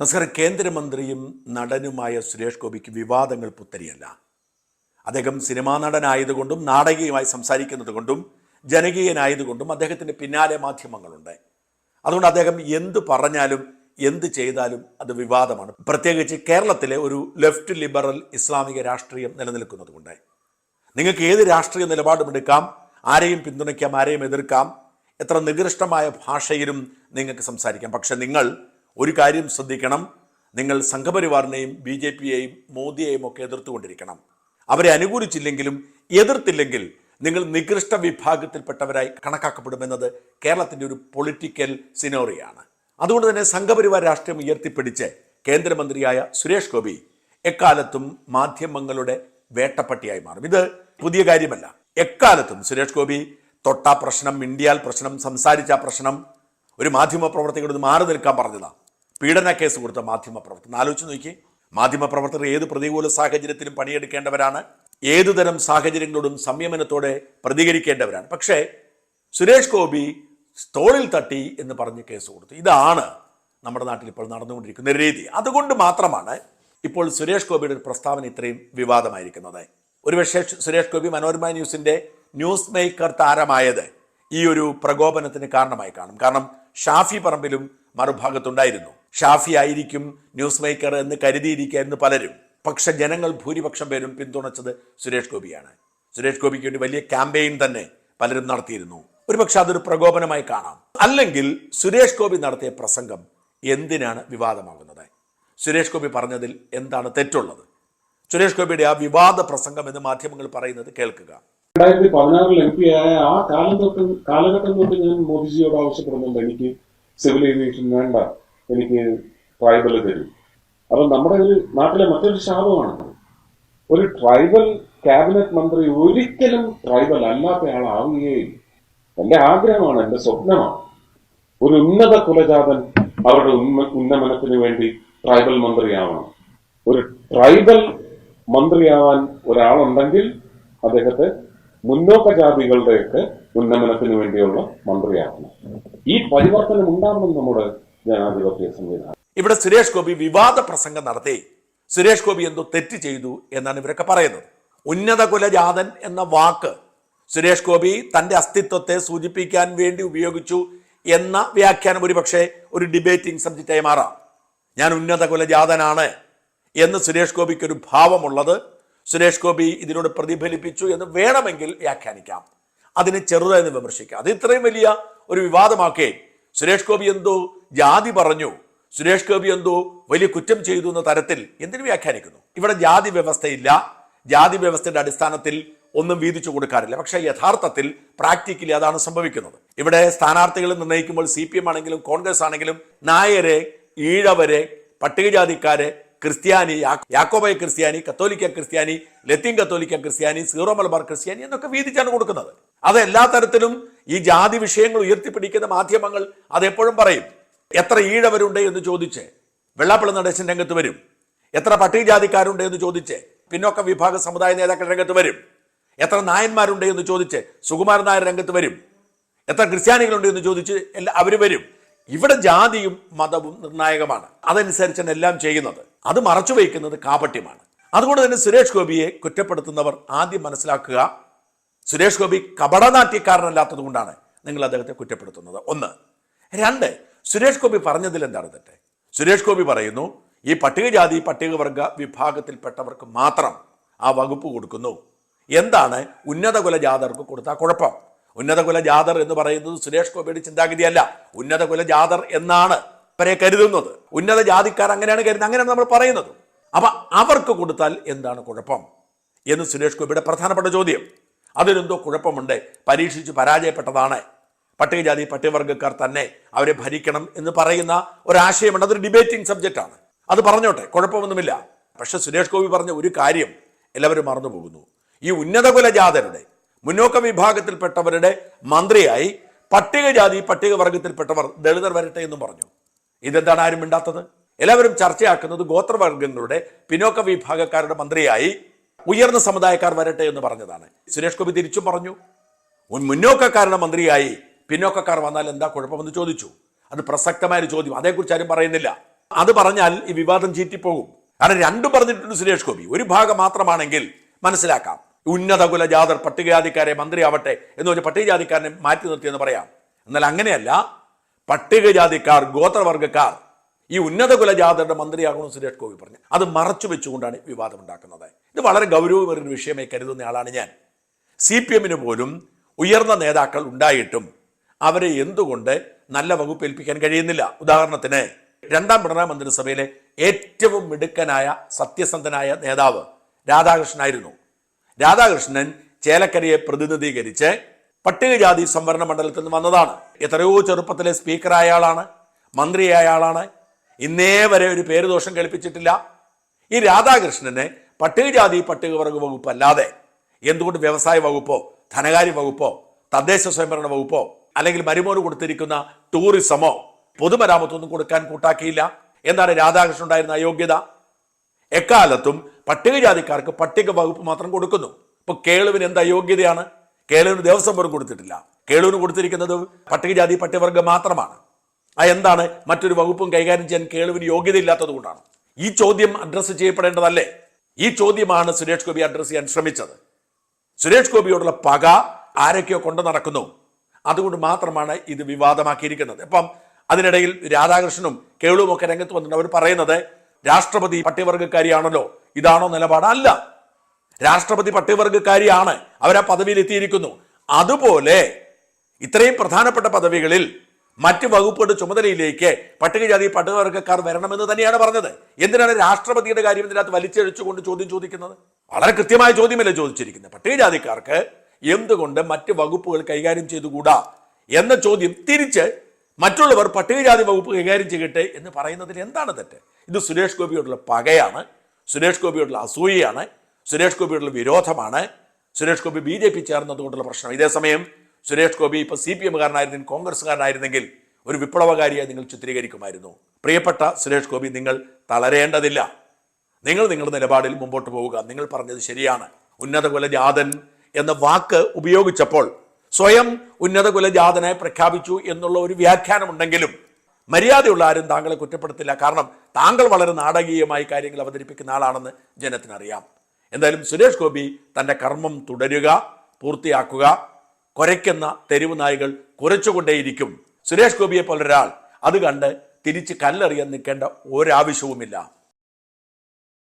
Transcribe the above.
നമസ്കാരം. കേന്ദ്രമന്ത്രിയും നടനുമായ സുരേഷ് ഗോപിക്ക് വിവാദങ്ങൾ പുത്തരിയല്ല. അദ്ദേഹം സിനിമാ നടനായതുകൊണ്ടും നാടകീയമായി സംസാരിക്കുന്നത് കൊണ്ടും ജനകീയനായതുകൊണ്ടും അദ്ദേഹത്തിന്റെ പിന്നാലെ മാധ്യമങ്ങളുണ്ട്. അതുകൊണ്ട് അദ്ദേഹം എന്ത് പറഞ്ഞാലും എന്ത് ചെയ്താലും അത് വിവാദമാണ്. പ്രത്യേകിച്ച് കേരളത്തിലെ ഒരു ലെഫ്റ്റ് ലിബറൽ ഇസ്ലാമിക രാഷ്ട്രീയം നിലനിൽക്കുന്നതുകൊണ്ട്. നിങ്ങൾക്ക് ഏത് രാഷ്ട്രീയ നിലപാടും എടുക്കാം ആരെയും പിന്തുണയ്ക്കാം ആരെയും എതിർക്കാം എത്ര നികൃഷ്ടമായ ഭാഷയിലും നിങ്ങൾക്ക് സംസാരിക്കാം. പക്ഷെ നിങ്ങൾ ഒരു കാര്യം ശ്രദ്ധിക്കണം. നിങ്ങൾ സംഘപരിവാറിനെയും ബി ജെ പിയെയും മോദിയെയും ഒക്കെ എതിർത്തുകൊണ്ടിരിക്കണം. അവരെ അനുകൂലിച്ചില്ലെങ്കിലും എതിർത്തില്ലെങ്കിൽ നിങ്ങൾ നികൃഷ്ട വിഭാഗത്തിൽപ്പെട്ടവരായി കണക്കാക്കപ്പെടുമെന്നത് കേരളത്തിന്റെ ഒരു പൊളിറ്റിക്കൽ സിനോറിയാണ്. അതുകൊണ്ട് തന്നെ സംഘപരിവാർ രാഷ്ട്രീയം ഉയർത്തിപ്പിടിച്ച് കേന്ദ്രമന്ത്രിയായ സുരേഷ് ഗോപി എക്കാലത്തും മാധ്യമങ്ങളുടെ വേട്ടപ്പട്ടിയായി മാറും. ഇത് പുതിയ കാര്യമല്ല. എക്കാലത്തും സുരേഷ് ഗോപി തൊട്ട പ്രശ്നം മിണ്ടിയാൽ പ്രശ്നം സംസാരിച്ച പ്രശ്നം ഒരു മാധ്യമ പ്രവർത്തകരോട് മാറി നിൽക്കാൻ പറഞ്ഞതാ. പീഡന കേസ് കൊടുത്ത മാധ്യമ പ്രവർത്തകർ ആലോചിച്ച് നോക്കി മാധ്യമ പ്രവർത്തകർ ഏത് പ്രതികൂല സാഹചര്യത്തിലും പണിയെടുക്കേണ്ടവരാണ്. ഏതുതരം സാഹചര്യങ്ങളോടും സംയമനത്തോടെ പ്രതികരിക്കേണ്ടവരാണ്. പക്ഷേ സുരേഷ് ഗോപി തോളിൽ തട്ടി എന്ന് പറഞ്ഞ് കേസ് കൊടുത്തു. ഇതാണ് നമ്മുടെ നാട്ടിൽ ഇപ്പോൾ നടന്നുകൊണ്ടിരിക്കുന്ന രീതി. അതുകൊണ്ട് മാത്രമാണ് ഇപ്പോൾ സുരേഷ് ഗോപിയുടെ ഒരു പ്രസ്താവന ഇത്രയും വിവാദമായിരിക്കുന്നത്. ഒരുപക്ഷെ സുരേഷ് ഗോപി മനോരമ ന്യൂസിന്റെ ന്യൂസ് മേക്കർ താരമായത് ഈ ഒരു പ്രകോപനത്തിന് കാരണമായി കാണും. കാരണം ഷാഫി പറമ്പിലും മറുഭാഗത്തുണ്ടായിരുന്നു. ഷാഫി ആയിരിക്കും ന്യൂസ് മേക്കർ എന്ന് കരുതിയിരിക്കായിരുന്നു പലരും. പക്ഷെ ജനങ്ങൾ ഭൂരിപക്ഷം പേരും പിന്തുണച്ചത് സുരേഷ് ഗോപിയാണ്. സുരേഷ് ഗോപിക്ക് വേണ്ടി വലിയ ക്യാമ്പയിൻ തന്നെ പലരും നടത്തിയിരുന്നു. ഒരുപക്ഷെ അതൊരു പ്രകോപനമായി കാണാം. അല്ലെങ്കിൽ സുരേഷ് ഗോപി നടത്തിയ പ്രസംഗം എന്തിനാണ് വിവാദമാകുന്നത്? സുരേഷ് ഗോപി പറഞ്ഞതിൽ എന്താണ് തെറ്റുള്ളത്? സുരേഷ് ഗോപിയുടെ ആ വിവാദ പ്രസംഗം എന്ന് മാധ്യമങ്ങൾ പറയുന്നത് കേൾക്കുക. രണ്ടായിരത്തി പതിനാറിൽ എം പി ആയ ആ കാലഘട്ടം കാലഘട്ടം തൊട്ട് ഞാൻ മോദിജിയോട് ആവശ്യപ്പെടുന്നുണ്ട്. എനിക്ക് സിവിൽ ഏവിയേഷൻ വേണ്ട. എനിക്ക് ട്രൈബൽ തരും. അപ്പം നമ്മുടെ ഒരു നാട്ടിലെ മറ്റൊരു ശാപമാണ്. ഒരു ട്രൈബൽ ക്യാബിനറ്റ് മന്ത്രി ഒരിക്കലും ട്രൈബൽ അല്ലാത്ത എന്റെ ആഗ്രഹമാണ് എന്റെ സ്വപ്നമാണ്. ഒരു ഉന്നത കുലജാതൻ അവരുടെ ഉന്മ- ഉന്നമനത്തിന് വേണ്ടി ട്രൈബൽ മന്ത്രിയാവണം. ഒരു ട്രൈബൽ മന്ത്രിയാവാൻ ഒരാളുണ്ടെങ്കിൽ അദ്ദേഹത്തെ മുന്നോക്ക ജാതികളുടെയൊക്കെ ഉന്നമനത്തിന് വേണ്ടിയുള്ള മന്ത്രിയാക്കണം. ഈ പരിവർത്തനം ഉണ്ടാവണം നമ്മുടെ ജനാധിപത്യ സംവിധാനം ഇവിടെ സുരേഷ് ഗോപി വിവാദ പ്രസംഗം നടത്തി. സുരേഷ് ഗോപി എന്തോ തെറ്റ് ചെയ്തു എന്നാണ് ഇവരൊക്കെ പറയുന്നത്. ഉന്നത കുലജാതൻ എന്ന വാക്ക് സുരേഷ് ഗോപി തന്റെ അസ്തിത്വത്തെ സൂചിപ്പിക്കാൻ വേണ്ടി ഉപയോഗിച്ചു എന്ന വ്യാഖ്യാനം ഒരുപക്ഷെ ഒരു ഡിബേറ്റിംഗ് സബ്ജക്റ്റായി മാറാം. ഞാൻ ഉന്നത കുലജാതനാണ് എന്ന് സുരേഷ് ഗോപിക്ക് ഒരു ഭാവമുള്ളത് സുരേഷ് ഗോപി ഇതിനോട് പ്രതിഫലിപ്പിച്ചു എന്ന് വേണമെങ്കിൽ വ്യാഖ്യാനിക്കാം. അതിനെ ചെറുതായി വിമർശിക്കാം. അത് ഇത്രയും വലിയ ഒരു വിവാദമാക്കേ. സുരേഷ് ഗോപി എന്തോ ജാതി പറഞ്ഞു. സുരേഷ് ഗോപി എന്തോ വലിയ കുറ്റം ചെയ്തു എന്ന തരത്തിൽ എന്തിനു വ്യാഖ്യാനിക്കുന്നു? ഇവിടെ ജാതി വ്യവസ്ഥയില്ല. ജാതി വ്യവസ്ഥയുടെ അടിസ്ഥാനത്തിൽ ഒന്നും വീതിച്ചു കൊടുക്കാറില്ല. പക്ഷേ യഥാർത്ഥത്തിൽ പ്രാക്ടിക്കലി അതാണ് സംഭവിക്കുന്നത്. ഇവിടെ സ്ഥാനാർത്ഥികൾ നിർണയിക്കുമ്പോൾ സി പി എം ആണെങ്കിലും കോൺഗ്രസ് ആണെങ്കിലും നായരെ ഈഴവരെ പട്ടികജാതിക്കാരെ ക്രിസ്ത്യാനി യാക്കോബയ ക്രിസ്ത്യാനി കത്തോലിക്ക ക്രിസ്ത്യാനി ലത്തീൻ കത്തോലിക്ക ക്രിസ്ത്യാനി സീറോ മലബാർ ക്രിസ്ത്യാനി എന്നൊക്കെ വീതിച്ചാണ് കൊടുക്കുന്നത്. അത് എല്ലാ തരത്തിലും ഈ ജാതി വിഷയങ്ങൾ ഉയർത്തിപ്പിടിക്കുന്ന മാധ്യമങ്ങൾ അതെപ്പോഴും പറയും. എത്ര ഈഴവരുണ്ട് എന്ന് ചോദിച്ച് വെള്ളാപ്പള്ളി നടേശൻ രംഗത്ത് വരും. എത്ര പട്ടികജാതിക്കാരുണ്ട് എന്ന് ചോദിച്ച് പിന്നോക്ക വിഭാഗ സമുദായ നേതാക്കൾ രംഗത്ത് വരും. എത്ര നായന്മാരുണ്ട് എന്ന് ചോദിച്ച് സുകുമാരൻ നായർ രംഗത്ത് വരും. എത്ര ക്രിസ്ത്യാനികളുണ്ട് എന്ന് ചോദിച്ച് എല്ലാ അവർ വരും. ഇവിടെ ജാതിയും മതവും നിർണായകമാണ്. അതനുസരിച്ചാണ് എല്ലാം ചെയ്യുന്നത്. അത് മറച്ചു വയ്ക്കുന്നത് കാപട്യമാണ്. അതുകൊണ്ട് തന്നെ സുരേഷ് ഗോപിയെ കുറ്റപ്പെടുത്തുന്നവർ ആദ്യം മനസ്സിലാക്കുക. സുരേഷ് ഗോപി കപടനാട്യക്കാരനല്ലാത്തത് കൊണ്ടാണ് നിങ്ങൾ അദ്ദേഹത്തെ കുറ്റപ്പെടുത്തുന്നത്. ഒന്ന്. രണ്ട്. സുരേഷ് ഗോപി പറഞ്ഞതിൽ എന്താണ് തെറ്റ്? സുരേഷ് ഗോപി പറയുന്നു ഈ പട്ടികജാതി പട്ടികവർഗ വിഭാഗത്തിൽപ്പെട്ടവർക്ക് മാത്രം ആ വകുപ്പ് കൊടുക്കുന്നു. എന്താണ്? ഉന്നത കുല ജാതർക്ക് കൊടുത്ത കുഴപ്പം. ഉന്നത കുല ജാതർ എന്ന് പറയുന്നത് സുരേഷ് ഗോപിയുടെ ചിന്താഗതിയല്ല. ഉന്നത കുല ജാതർ എന്നാണ് അവരെ കരുതുന്നത്. ഉന്നത ജാതിക്കാർ അങ്ങനെയാണ് കരുതുന്നത്. അങ്ങനെയാണ് നമ്മൾ പറയുന്നത്. അപ്പൊ അവർക്ക് കൊടുത്താൽ എന്താണ് കുഴപ്പം? എന്ന് സുരേഷ് ഗോപിയുടെ പ്രധാനപ്പെട്ട ചോദ്യം. അതിനെന്തോ കുഴപ്പമുണ്ട്. പരീക്ഷിച്ച് പരാജയപ്പെട്ടതാണ്. പട്ടികജാതി പട്ടികവർഗക്കാർ തന്നെ അവരെ ഭരിക്കണം എന്ന് പറയുന്ന ഒരാശയമുണ്ട്. അതൊരു ഡിബേറ്റിംഗ് സബ്ജക്റ്റാണ് അത് പറഞ്ഞോട്ടെ കുഴപ്പമൊന്നുമില്ല. പക്ഷെ സുരേഷ് ഗോപി പറഞ്ഞ ഒരു കാര്യം എല്ലാവരും മറന്നു പോകുന്നു. ഈ ഉന്നത കുലജാതരുടെ മുന്നോക്ക വിഭാഗത്തിൽപ്പെട്ടവരുടെ മന്ത്രിയായി പട്ടികജാതി പട്ടികവർഗത്തിൽപ്പെട്ടവർ ദളിതർ വരട്ടെ എന്നും പറഞ്ഞു. ഇതെന്താണ് ആരും മിണ്ടാത്തത്? എല്ലാവരും ചർച്ചയാക്കുന്നത് ഗോത്രവർഗങ്ങളുടെ പിന്നോക്ക വിഭാഗക്കാരുടെ മന്ത്രിയായി ഉയർന്ന സമുദായക്കാർ വരട്ടെ എന്ന് പറഞ്ഞതാണ്. സുരേഷ് ഗോപി തിരിച്ചും പറഞ്ഞു. മുന്നോക്കക്കാരുടെ മന്ത്രിയായി പിന്നോക്കക്കാർ വന്നാൽ എന്താ കുഴപ്പമെന്ന് ചോദിച്ചു. അത് പ്രസക്തമായ ഒരു ചോദ്യം. അതേക്കുറിച്ച് ആരും പറയുന്നില്ല. അത് പറഞ്ഞാൽ ഈ വിവാദം ചീറ്റിപ്പോകും. കാരണം രണ്ടും പറഞ്ഞിട്ടുണ്ട് സുരേഷ് ഗോപി. ഒരു ഭാഗം മാത്രമാണെങ്കിൽ മനസ്സിലാക്കാം. ഉന്നത കുലജാതർ പട്ടികജാതിക്കാരെ മന്ത്രിയാവട്ടെ എന്ന് പറഞ്ഞ് പട്ടികജാതിക്കാരനെ മാറ്റി നിർത്തിയെന്ന് പറയാം. എന്നാൽ അങ്ങനെയല്ല. പട്ടികജാതിക്കാർ ഗോത്രവർഗക്കാർ ഈ ഉന്നത കുലജാതരുടെ മന്ത്രിയാകണമെന്ന് സുരേഷ് ഗോപി പറഞ്ഞു. അത് മറച്ചു വെച്ചുകൊണ്ടാണ് വിവാദം ഉണ്ടാക്കുന്നത്. ഇത് വളരെ ഗൗരവമേറിയ വിഷയമായി കരുതുന്ന ആളാണ് ഞാൻ. സി പി എമ്മിന് പോലും ഉയർന്ന നേതാക്കൾ ഉണ്ടായിട്ടും അവരെ എന്തുകൊണ്ട് നല്ല വകുപ്പ് ഏൽപ്പിക്കാൻ കഴിയുന്നില്ല? ഉദാഹരണത്തിന് രണ്ടാം പിണറായി മന്ത്രിസഭയിലെ ഏറ്റവും മിടുക്കനായ സത്യസന്ധനായ നേതാവ് രാധാകൃഷ്ണനായിരുന്നു രാധാകൃഷ്ണൻ ചേലക്കരയെ പ്രതിനിധീകരിച്ച് പട്ടികജാതി സംവരണ മണ്ഡലത്തിൽ നിന്ന് വന്നതാണ്. എത്രയോ ചെറുപ്പത്തിലെ സ്പീക്കറായ ആളാണ് മന്ത്രിയായ ആളാണ്. ഇന്നേ വരെ ഒരു പേര് ദോഷം കേൾപ്പിച്ചിട്ടില്ല. ഈ രാധാകൃഷ്ണന് പട്ടികജാതി പട്ടികവർഗ വകുപ്പ് അല്ലാതെ എന്തുകൊണ്ട് വ്യവസായ വകുപ്പോ ധനകാര്യ വകുപ്പോ തദ്ദേശ സ്വയംഭരണ വകുപ്പോ അല്ലെങ്കിൽ മരുമോന് കൊടുത്തിരിക്കുന്ന ടൂറിസമോ പൊതുമരാമത്തൊന്നും കൊടുക്കാൻ കൂട്ടാക്കിയില്ല. എന്താണ് രാധാകൃഷ്ണൻ ഉണ്ടായിരുന്ന അയോഗ്യത? എക്കാലത്തും പട്ടികജാതിക്കാർക്ക് പട്ടിക വകുപ്പ് മാത്രം കൊടുക്കുന്നു. ഇപ്പൊ കേളുവിന് എന്ത് അയോഗ്യതയാണ്? കേളുവിന് ദേവസ്വം പോലും കൊടുത്തിട്ടില്ല. കേളുവിന് കൊടുത്തിരിക്കുന്നത് പട്ടികജാതി പട്ടികവർഗം മാത്രമാണ്. ആ എന്താണ്? മറ്റൊരു വകുപ്പും കൈകാര്യം ചെയ്യാൻ കേളുവിന് യോഗ്യത ഇല്ലാത്തത് കൊണ്ടാണ്. ഈ ചോദ്യം അഡ്രസ്സ് ചെയ്യപ്പെടേണ്ടതല്ലേ? ഈ ചോദ്യമാണ് സുരേഷ് ഗോപി അഡ്രസ്സ് ചെയ്യാൻ ശ്രമിച്ചത്. സുരേഷ് ഗോപിയോടുള്ള പക ആരൊക്കെയോ കൊണ്ടു നടക്കുന്നു. അതുകൊണ്ട് മാത്രമാണ് ഇത് വിവാദമാക്കിയിരിക്കുന്നത്. ഇപ്പം അതിനിടയിൽ രാധാകൃഷ്ണനും കേളുവും ഒക്കെ രംഗത്ത് വന്നിട്ട് അവർ പറയുന്നത് രാഷ്ട്രപതി പട്ടികവർഗക്കാരിയാണല്ലോ ഇതാണോ നിലപാട്? അല്ല. രാഷ്ട്രപതി പട്ടികവർഗക്കാരിയാണ് അവരാ പദവിയിൽ എത്തിയിരിക്കുന്നു അതുപോലെ ഇത്രയും പ്രധാനപ്പെട്ട പദവികളിൽ മറ്റ് വകുപ്പുകളുടെ ചുമതലയിലേക്ക് പട്ടികജാതി പട്ടികവർഗക്കാർ വരണമെന്ന് തന്നെയാണ് പറഞ്ഞത്. എന്തിനാണ് രാഷ്ട്രപതിയുടെ കാര്യം ഇതിനകത്ത് വലിച്ചഴിച്ചുകൊണ്ട് ചോദ്യം ചോദിക്കുന്നത്? വളരെ കൃത്യമായ ചോദ്യമല്ലേ ചോദിച്ചിരിക്കുന്നത്. പട്ടികജാതിക്കാർക്ക് എന്തുകൊണ്ട് മറ്റ് വകുപ്പുകൾ കൈകാര്യം ചെയ്തുകൂടാ? എന്ന ചോദ്യം തിരിച്ച് മറ്റുള്ളവർ പട്ടികജാതി വകുപ്പ് കൈകാര്യം ചെയ്യട്ടെ എന്ന് പറയുന്നതിൽ എന്താണ് തെറ്റ്? ഇത് സുരേഷ് ഗോപിയോടുള്ള പകയാണ് സുരേഷ് ഗോപിയോടുള്ള അസൂയയാണ് സുരേഷ് ഗോപിയോടുള്ള വിരോധമാണ് Suresh Gopi B J P ചേർന്നതുകൊണ്ടുള്ള പ്രശ്നം. ഇതേസമയം സുരേഷ് ഗോപി ഇപ്പൊ സി പി എമ്മുകാരനായിരുന്നെങ്കിൽ കോൺഗ്രസ്സുകാരനായിരുന്നെങ്കിൽ ഒരു വിപ്ലവകാരിയായി നിങ്ങൾ ചിത്രീകരിക്കുമായിരുന്നു. പ്രിയപ്പെട്ട സുരേഷ് ഗോപി നിങ്ങൾ തളരേണ്ടതില്ല. നിങ്ങൾ നിങ്ങളുടെ നിലപാടിൽ മുമ്പോട്ട് പോവുക. നിങ്ങൾ പറഞ്ഞത് ശരിയാണ്. ഉന്നത കുലജാതൻ എന്ന വാക്ക് ഉപയോഗിച്ചപ്പോൾ സ്വയം ഉന്നത കുലജാതനെ പ്രഖ്യാപിച്ചു എന്നുള്ള ഒരു വ്യാഖ്യാനമുണ്ടെങ്കിലും മര്യാദയുള്ള ആരും താങ്കളെ കുറ്റപ്പെടുത്തില്ല. കാരണം താങ്കൾ വളരെ നാടകീയമായി കാര്യങ്ങൾ അവതരിപ്പിക്കുന്ന ആളാണെന്ന് ജനത്തിനറിയാം. എന്തായാലും സുരേഷ് ഗോപി തന്റെ കർമ്മം തുടരുക പൂർത്തിയാക്കുക കുരയ്ക്കുന്ന തെരുവ് നായികൾ കുരച്ചുകൊണ്ടേയിരിക്കും. സുരേഷ് ഗോപിയെ പോലൊരാൾ അത് കണ്ട് തിരിച്ച് കല്ലെറിയാൻ നിൽക്കേണ്ട ഒരാവശ്യവുമില്ല.